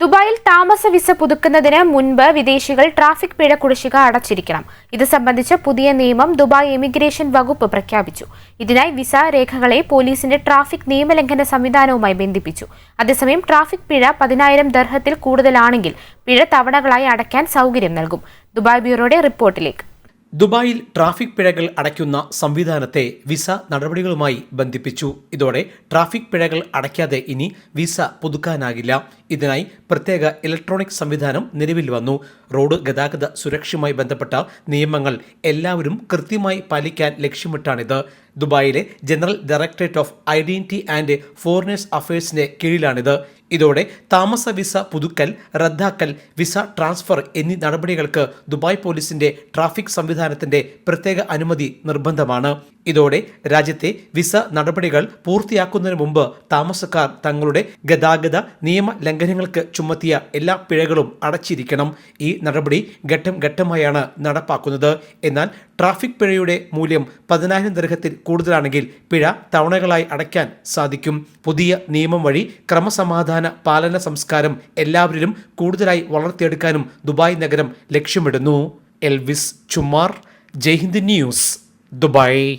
ദുബായിൽ താമസ വിസ പുതുക്കുന്നതിന് മുൻപ് വിദേശികൾ ട്രാഫിക് പിഴ കുടിശ്ശിക അടച്ചിരിക്കണം. ഇത് സംബന്ധിച്ച് പുതിയ നിയമം ദുബായ് എമിഗ്രേഷൻ വകുപ്പ് പ്രഖ്യാപിച്ചു. ഇതിനായി വിസ രേഖകളെ പോലീസിന്റെ ട്രാഫിക് നിയമലംഘന സംവിധാനവുമായി ബന്ധിപ്പിച്ചു. അതേസമയം ട്രാഫിക് പിഴ പതിനായിരം ദർഹത്തിൽ കൂടുതലാണെങ്കിൽ പിഴ തവണകളായി അടയ്ക്കാൻ സൗകര്യം നൽകും. ദുബായ് ബ്യൂറോയുടെ റിപ്പോർട്ടിലേക്ക്. ദുബായിൽ ട്രാഫിക് പിഴകൾ അടയ്ക്കുന്ന സംവിധാനത്തെ വിസ നടപടികളുമായി ബന്ധിപ്പിച്ചു. ഇതോടെ ട്രാഫിക് പിഴകൾ അടയ്ക്കാതെ ഇനി വിസ പുതുക്കാനാകില്ല. ഇതിനായി പ്രത്യേക ഇലക്ട്രോണിക് സംവിധാനം നിലവിൽ വന്നു. റോഡ് ഗതാഗത സുരക്ഷയുമായി ബന്ധപ്പെട്ട നിയമങ്ങൾ എല്ലാവരും കൃത്യമായി പാലിക്കാൻ ലക്ഷ്യമിട്ടാണിത്. ദുബായിലെ general directorate of identity and foreigners അഫയേഴ്സിന്റെ കീഴിലാണിത്. ഇതോടെ താമസ വിസ പുതുക്കൽ റദ്ദാക്കൽ വിസ ട്രാൻസ്ഫർ എന്നീ നടപടികൾക്ക് ദുബായ് പോലീസിന്റെ ട്രാഫിക് സംവിധാനത്തിന്റെ പ്രത്യേക അനുമതി നിർബന്ധമാണ്. ഇതോടെ രാജ്യത്തെ വിസ നടപടികൾ പൂർത്തിയാക്കുന്നതിന് മുമ്പ് താമസക്കാർ തങ്ങളുടെ ഗതാഗത നിയമ ലംഘനങ്ങൾക്ക് ചുമത്തിയ എല്ലാ പിഴകളും അടച്ചിരിക്കണം. ഈ നടപടി ഘട്ടം ഘട്ടമായാണ് നടപ്പാക്കുന്നത്. എന്നാൽ ട്രാഫിക് പിഴയുടെ മൂല്യം പതിനായിരം ദർഹത്തിൽ കൂടുതലാണെങ്കിൽ പിഴ തവണകളായി അടയ്ക്കാൻ സാധിക്കും. പുതിയ നിയമം വഴി ക്രമസമാധാന പാലന സംസ്കാരം എല്ലാവരിലും കൂടുതലായി വളർത്തിയെടുക്കാനും ദുബായ് നഗരം ലക്ഷ്യമിടുന്നു. Elvis Chumar Jaihind news Dubai.